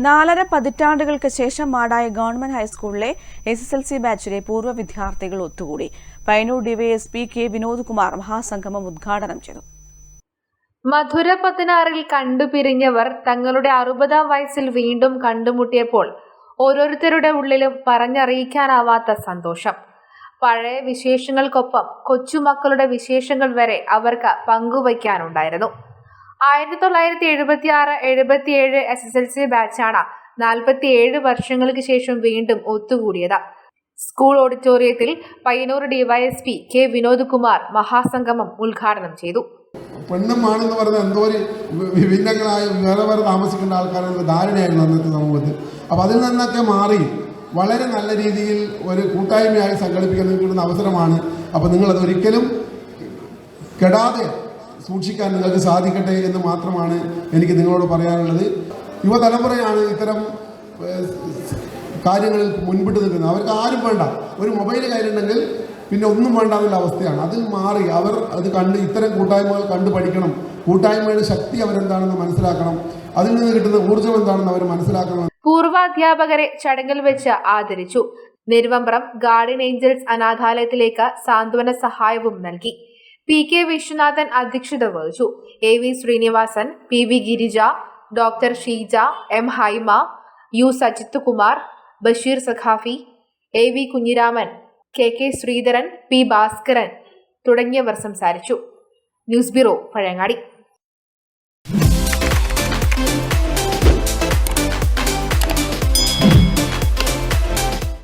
നാലര പതിറ്റാണ്ടുകൾക്ക് ശേഷം മാടായ ഗവൺമെന്റ് ഹൈസ്കൂളിലെ എസ് എസ് എൽ സി ബാച്ചിലെ പൂർവ വിദ്യാർത്ഥികൾ ഒത്തുകൂടി. പയ്യന്നൂർ ഡിവൈഎസ്പി കെ വിനോദ് കുമാർ മഹാസംഗമം ഉദ്ഘാടനം ചെയ്തു. മധുര പതിനാറിൽ കണ്ടുപിരിഞ്ഞവർ തങ്ങളുടെ അറുപതാം വയസ്സിൽ വീണ്ടും കണ്ടുമുട്ടിയപ്പോൾ ഓരോരുത്തരുടെ ഉള്ളിലും പറഞ്ഞറിയിക്കാനാവാത്ത സന്തോഷം. പഴയ വിശേഷങ്ങൾക്കൊപ്പം കൊച്ചുമക്കളുടെ വിശേഷങ്ങൾ വരെ അവർക്ക് പങ്കുവയ്ക്കാനുണ്ടായിരുന്നു. ആയിരത്തി തൊള്ളായിരത്തി എഴുപത്തി ആറ് എഴുപത്തിയേഴ് എസ് എസ് എൽ സി ബാച്ചാണ് നാൽപ്പത്തിയേഴ് വർഷങ്ങൾക്ക് ശേഷം വീണ്ടും ഒത്തുകൂടിയത്. സ്കൂൾ ഓഡിറ്റോറിയത്തിൽ പയ്യന്നൂർ ഡിവൈഎസ്പി കെ വിനോദ് കുമാർ മഹാസംഗമം ഉദ്ഘാടനം ചെയ്തു. പെണ്ണും ആണെന്ന് പറഞ്ഞ എന്തോ ഒരു വിഭിന്നങ്ങളായ വേറെ വേറെ താമസിക്കേണ്ട ആൾക്കാരെന്ന ധാരണയായിരുന്നു അന്നത്തെ സമൂഹത്തിൽ. അപ്പോൾ അതിൽ നിന്നൊക്കെ മാറി വളരെ നല്ല രീതിയിൽ ഒരു കൂട്ടായ്മയായി സംഘടിപ്പിക്കാൻ കിട്ടുന്ന അവസരമാണ്. അപ്പോൾ നിങ്ങളത് ഒരിക്കലും കെടാതെ സൂക്ഷിക്കാൻ നിങ്ങൾക്ക് സാധിക്കട്ടെ എന്ന് മാത്രമാണ് എനിക്ക് നിങ്ങളോട് പറയാനുള്ളത്. യുവതലമുറയാണ് ഇത്തരം കാര്യങ്ങളിൽ മുൻപിട്ട് നിൽക്കുന്നത്. അവർക്ക് ആരും വേണ്ട. ഒരു മൊബൈൽ കയ്യിലുണ്ടെങ്കിൽ പിന്നെ ഒന്നും വേണ്ട എന്നുള്ള അവസ്ഥയാണ്. അതിൽ മാറി അവർ അത് കണ്ട് ഇത്തരം കൂട്ടായ്മകൾ കണ്ട് പഠിക്കണം. കൂട്ടായ്മയുടെ ശക്തി അവരെന്താണെന്ന് മനസ്സിലാക്കണം. അതിൽ നിന്ന് കിട്ടുന്ന ഊർജം എന്താണെന്ന് അവർ മനസ്സിലാക്കണം. പൂർവാധ്യാപകരെ ചടങ്ങിൽ വെച്ച് ആദരിച്ചു. നെരുവമ്പ്രം ഗാർഡിയൻ ഏഞ്ചൽസ് അനാഥാലയത്തിലേക്ക് സാന്ത്വന സഹായവും നൽകി. പി കെ വിശ്വനാഥൻ അധ്യക്ഷത വഹിച്ചു. A V Srinivasan P V Girija doctor Sheeja M Haima U Sajith Kumar Basheer Saqafi A V Kunhiraman K K Sreedharan P Bhaskaran തുടങ്ങിയവർ സംസാരിച്ചു. News bureau Pazhayangadi.